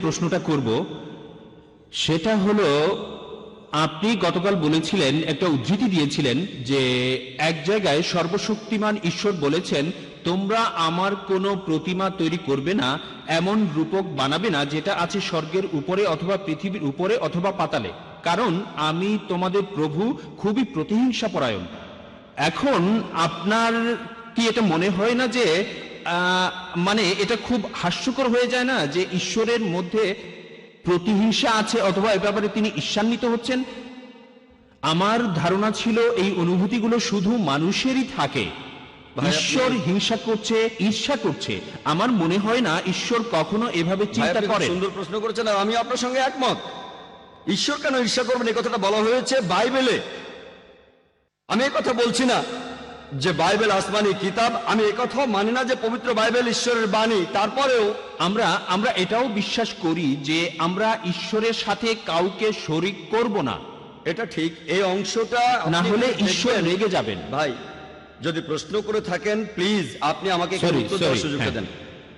প্রশ্নটা করব। সেটা হলো, আপনি গতকাল বলেছিলেন, একটা উদ্ধৃতি দিয়েছিলেন যে এক জায়গায় সর্বশক্তিমান ঈশ্বর বলেছেন, তোমরা আমার কোনো প্রতিমা তৈরি করবে না, এমন রূপক বানাবে না যেটা আছে স্বর্গের উপরে অথবা পৃথিবীর উপরে অথবা পাতালে। কারণ আমি তোমাদের প্রভু খুবই প্রতিহিংসা পরায়ণ এখন আপনার কি এটা মনে হয় না যে মানে এটা খুব হাস্যকর হয়ে যায় না যে ঈশ্বরের মধ্যে প্রতিহিংসা আছে অথবা এ ব্যাপারে তিনি ঈর্ষান্বিত হচ্ছেন? আমার ধারণা ছিল এই অনুভূতিগুলো শুধু মানুষেরই থাকে। ঈশ্বর হিংসা করছে ঈর্ষা করছে। আমার মনে হয় না ঈশ্বর কখনো এভাবে চিন্তা করে। সুন্দর প্রশ্ন করেছেন আমি আপনার সঙ্গে একমত। ঈশ্বর কেন ঈর্ষা করবেন? এই কথাটা বলা হয়েছে বাইবেলে। আমি এই কথা বলছি না। যে বাইবেল আসমানি কিতাব আমি এই কথাও মানি না যে পবিত্র বাইবেল ঈশ্বরের বাণী। তারপরেও আমরা আমরা এটাও বিশ্বাস করি যে আমরা ঈশ্বরের সাথে কাউকে শরিক করব না। এটা ঠিক। এই অংশটা না হলে ঈশ্বর রেগে যাবেন। ভাই যদি প্রশ্ন করে থাকেন প্লিজ আপনি আমাকে হ্যাঁ। দেন।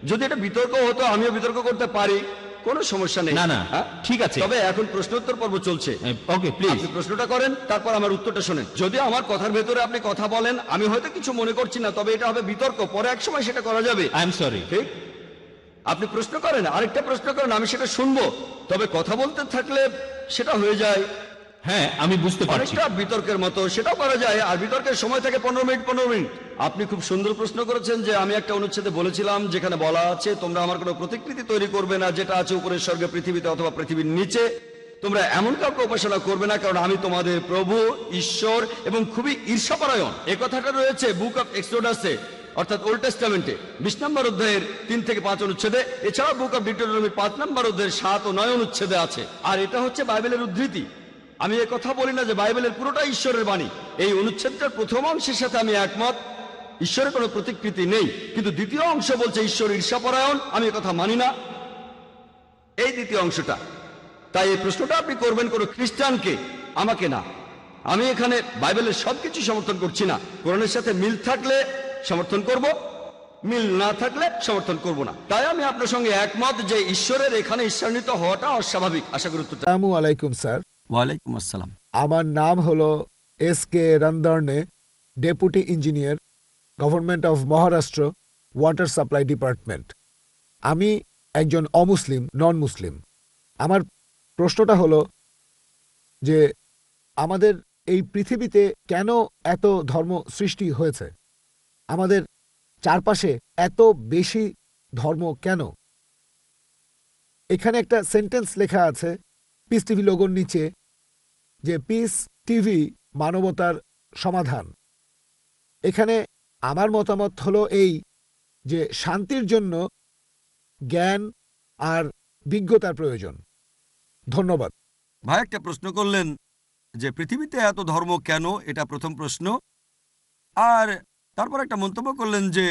যদি এটা বিতর্ক হতো আমিও বিতর্ক করতে পারি। কোনো সমস্যা নেই। না, না, হ্যাঁ? ঠিক আছে। তবে এখন প্রশ্নোত্তর পর্ব চলছে। ওকে প্লিজ প্রশ্নটা করেন তারপর আমার উত্তরটা শোনেন। যদি আমার কথার ভেতরে আপনি কথা বলেন আমি হয়তো কিছু মনে করছি না তবে এটা হবে বিতর্ক। পরে এক সময় সেটা করা যাবে। আই এম সরি ঠিক? আপনি প্রশ্ন করেন আরেকটা প্রশ্ন করেন আমি সেটা শুনব। তবে কথা বলতে থাকলে সেটা হয়ে যায়। হ্যাঁ আমি বুঝতে পারছি। অনেকটা বিতর্কের মতো সেটাও করা যায়। আর বিতর্কের সময় থাকে পনেরো মিনিট পনেরো মিনিট। আপনি খুব সুন্দর প্রশ্ন করেছেন যে আমি একটা অনুচ্ছেদে বলেছিলাম যেখানে বলা আছে, তোমরা আমার কোনো প্রতিকৃতি তৈরি করবে না যেটা আছে উপরের স্বর্গে, পৃথিবীতে অথবা পৃথিবীর নিচে। তোমরা এমন কাউকে উপাসনা করবে না, কারণ আমি তোমাদের প্রভু, ঈশ্বর এবং খুবই ঈর্ষাপরায়ণ। এ কথাটা রয়েছে বুক অফ এক্সোডাসে, অর্থাৎ ওল্ড টেস্টামেন্টে, বিশ নম্বর অধ্যায়ের তিন থেকে পাঁচ অনুচ্ছেদে। এছাড়া বুক অফ ডিটোনমির পাঁচ নম্বর অধ্যায়ের সাত ও নয় অনুচ্ছেদে আছে। আর এটা হচ্ছে বাইবেলের উদ্ধৃতি। আমি কথা বলি না যে বাইবেলের পুরোটা ঈশ্বরের বাণী। এই অনুচ্ছেদটার প্রথম অংশের সাথে আমি একমত। ঈশ্বরের কোনো প্রতিকৃতি নেই কিন্তু দ্বিতীয় অংশ বলছে ঈশ্বর ঈর্ষাপরায়ণ আমি কথা মানি না। এই দ্বিতীয় অংশটা। তাই এই প্রশ্নটা আপনি করবেন কোনো খ্রিস্টানকে আমাকে না। আমি এখানে বাইবেলের সবকিছু সমর্থন করছি না। কোরআনের সাথে মিল থাকলে সমর্থন করব মিল না থাকলে সমর্থন করব না। তাই আমি আপনার সঙ্গে একমত যে ঈশ্বরের এখানে ঈশ্বরান্বিত হওয়াটা অস্বাভাবিক। আশা করি আসসালামু আলাইকুম স্যার। ওয়ালাইকুম আসসালাম। আমার নাম হলো S K Rondarne deputy engineer. Government of Maharashtra water supply department আমি একজন অমুসলিম নন মুসলিম আমার প্রশ্নটা হলো যে আমাদের এই পৃথিবীতে কেন এত ধর্ম সৃষ্টি হয়েছে? আমাদের চারপাশে এত বেশি ধর্ম কেন? এখানে একটা সেন্টেন্স লেখা আছে পিস টিভি লোগোর নিচে, যে পিস টিভি মানবতার সমাধান। এখানে আমার মতামত হলো এই যে শান্তির জন্য জ্ঞান আর বিজ্ঞতার প্রয়োজন। ধন্যবাদ। ভাই, একটা প্রশ্ন করলেন যে পৃথিবীতে এত ধর্ম কেন? এটা প্রথম প্রশ্ন। আর তারপর একটা মন্তব্য করলেন যে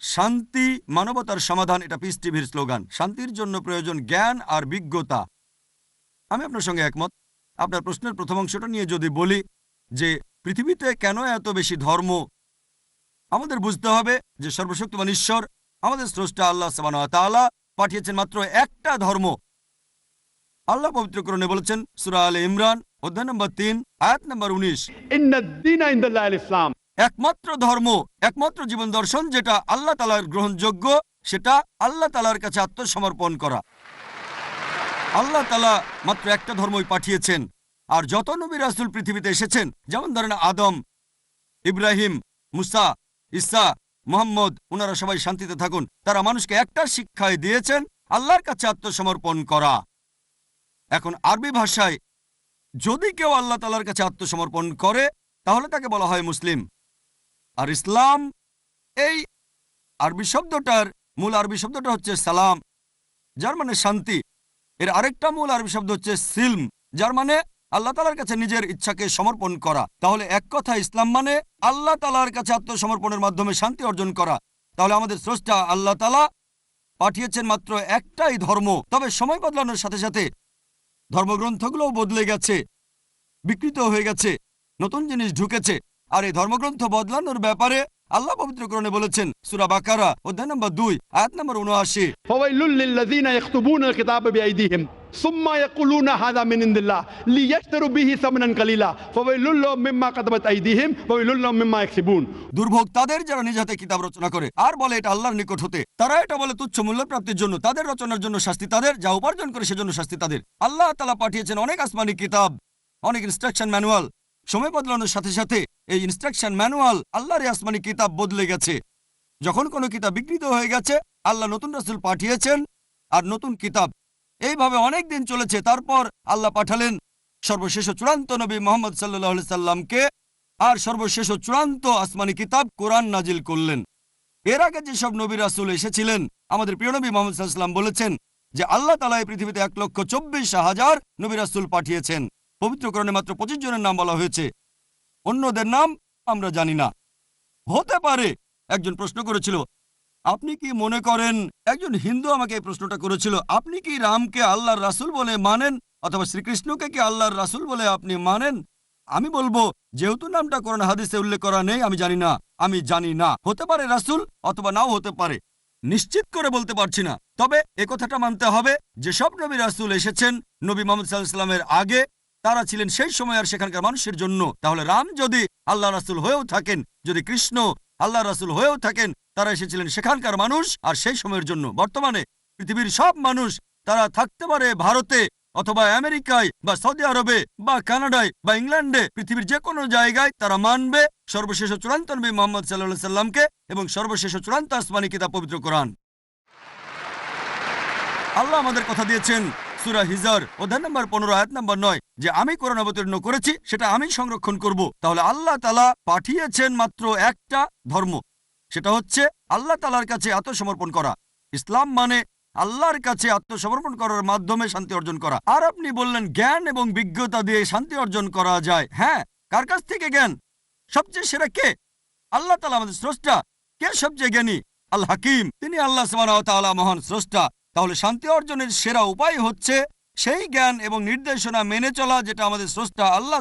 শান্তি, মানবতার সমাধান, এটা পিস টিভির স্লোগান। শান্তির জন্য প্রয়োজন জ্ঞান আর বিজ্ঞতা। আমি আপনার সঙ্গে একমত। আপনার প্রশ্নের প্রথম অংশটা নিয়ে যদি বলি যে পৃথিবীতে কেন এত বেশি ধর্ম আমাদের বুঝতে হবে যে সর্বশক্তিমান ঈশ্বর আমাদের স্রষ্টা আল্লাহ সামান পাঠিয়েছেন মাত্র একটা ধর্ম। আল্লাহ পবিত্রকরণে বলেছেন সুরা আল ইমরান অধ্যায় নম্বর তিন আয়াত নম্বর উনিশ। ইসলাম। একমাত্র ধর্ম একমাত্র জীবন দর্শন যেটা আল্লাহ তালার গ্রহণযোগ্য সেটা আল্লাহ তালার কাছে আত্মসমর্পণ করা। আল্লাহ তালা মাত্র একটা ধর্মই পাঠিয়েছেন আর যত নবী রাসুল পৃথিবীতে এসেছেন যেমন ধরেন আদম ইব্রাহিম মুসা ইসা মোহাম্মদ ওনারা সবাই শান্তিতে থাকুন। তারা মানুষকে একটা শিক্ষায় দিয়েছেন, আল্লাহর কাছে আত্মসমর্পণ করা। এখন আরবি ভাষায় যদি কেউ আল্লাহ তালার কাছে আত্মসমর্পণ করে, তাহলে তাকে বলা হয় মুসলিম। আর ইসলাম, এই আরবি শব্দটার মূল আরবি শব্দটা হচ্ছে সালাম, যার মানে শান্তি। এর আরেকটা মূল আরবি শব্দ হচ্ছে সিলম, যার মানে আল্লাহ তালার কাছে নিজের ইচ্ছাকে সমর্পণ করা। তাহলে এক কথা ইসলাম মানে আল্লাহ তালার কাছে আত্মসমর্পণের মাধ্যমে শান্তি অর্জন করা। তাহলে আমাদের স্রষ্টা আল্লাহ তালা পাঠিয়েছেন মাত্র একটাই ধর্ম, তবে সময় বদলানোর সাথে সাথে ধর্মগ্রন্থগুলোও বদলে গেছে, বিকৃত হয়ে গেছে, নতুন জিনিস ঢুকেছে। আর এই ধর্মগ্রন্থ বদলানোর ব্যাপারে আল্লাহ পবিত্রকরণে বলেছেন সুরা বাকারা অধ্যায় নম্বর দুই আয়াত নম্বর উনআশি فويل للذين يكتبون الكتاب بأيديهم ثم يقولون هذا من عند الله ليشتروا به ثمنا قليلا فويل لهم مما كتبت أيديهم وويل لهم مما يكسبون দুর্ভোগ তাদের যারা নিজ হাতে কিতাব রচনা করে আর বলে এটা আল্লাহর নিকট হতে তারা এটা বলে তুচ্ছ মূল্য প্রাপ্তির জন্য তাদের রচনার জন্য শাস্তি তাদের যা উপার্জন করে সেজন্য শাস্তি তাদের আল্লাহ তালা পাঠিয়েছেন অনেক আসমানি কিতাব অনেক ইনস্ট্রাকশন ম্যানুয়াল সময় বদলানোর সাথে সাথে এই ইনস্ট্রাকশন ম্যানুয়াল আল্লাহর আসমানি কিতাব বদলে গেছে। যখন কোনো কিতাব বিকৃত হয়ে গেছে, আল্লাহ নতুন রাসুল পাঠিয়েছেন আর নতুন কিতাব। এইভাবে অনেক দিন চলেছে, তারপর আল্লাহ পাঠালেন সর্বশেষ চূড়ান্ত নবী মোহাম্মদ সাল্লাহ সাল্লামকে আর সর্বশেষ চূড়ান্ত আসমানি কিতাব কোরআন নাজিল করলেন। এর আগে যেসব নবী রাসুল এসেছিলেন, আমাদের প্রিয় নবী মোহাম্মদ সাল্লাম বলেছেন যে আল্লাহ তালা এই পৃথিবীতে এক লক্ষ চব্বিশ হাজার নবী রাসুল পাঠিয়েছেন। পবিত্রকরণে মাত্র পঁচিশ জনের নাম বলা হয়েছে। অন্যদের নাম আমরা জানি না। হতে পারে, একজন প্রশ্ন করেছিল, আপনি কি মনে করেন, একজন হিন্দু আমাকে এই প্রশ্নটা করেছিল, আপনি কি রামকে আল্লাহর রাসুল বলে মানেন, অথবা শ্রীকৃষ্ণকে কি আল্লাহর রাসুল বলে আপনি মানেন? আমি বলব, যেহেতু নামটা কোরআন হাদিসে উল্লেখ করা নেই, আমি জানি না, আমি জানি না। হতে পারে রাসুল, অথবা নাও হতে পারে। নিশ্চিত করে বলতে পারছি না। তবে কথাটা মানতে হবে যে সব নবী রাসুল এসেছেন, নবী মোহাম্মদ সাল্লাহামের আগে তারা ছিলেন সেই সময় আর সেখানকার মানুষের জন্য। তাহলে রাম যদি আল্লাহ রাসুল হয়েও থাকেন, যদি কৃষ্ণ আল্লাহ রাসুল হয়েও থাকেন, তারা এসেছিলেন সেখানকার মানুষ আর সেই সময়ের জন্য। বর্তমানে পৃথিবীর সব মানুষ তারা থাকতে পারে ভারতে অথবা আমেরিকায় বা সৌদি আরবে বা কানাডায় বা ইংল্যান্ডে। পৃথিবীর যে কোনো জায়গায় তারা মানবে সর্বশেষ চূড়ান্ত নবী মোহাম্মদ সাল্লাহ সাল্লামকে এবং সর্বশেষ চূড়ান্ত আসমানি কিতাব পবিত্র কোরআন। আল্লাহ আমাদের কথা দিয়েছেন সুরা হিজার, অধ্যায় নম্বর পনেরো, আয়াত নম্বর নয়, যে আমি কোরআন অবতীর্ণ করেছি, সেটা আমি সংরক্ষণ করব। তাহলে আল্লাহ তালা পাঠিয়েছেন মাত্র একটা ধর্ম। সেটা হচ্ছে আল্লাহ তালার কাছে আত্মসমর্পণ করা। ইসলাম মানে আল্লাহর কাছে আত্মসমর্পণ করার মাধ্যমে শান্তি অর্জন করা। আর আপনি বললেন, জ্ঞান এবং বিজ্ঞতা দিয়ে শান্তি অর্জন করা যায়। হ্যাঁ কার কাছ থেকে জ্ঞান? সবচেয়ে সেরা কে? আল্লাহ তালা আমাদের স্রষ্টা। কে সবচেয়ে জ্ঞানী? আল হাকিম। তিনি আল্লাহ সালা মহান স্রষ্টা। তাহলে শান্তি অর্জনের সেরা উপায় হচ্ছে সেই জ্ঞান এবং নির্দেশনা মেনে চলা, যেটা আমাদের স্রষ্টা আল্লাহ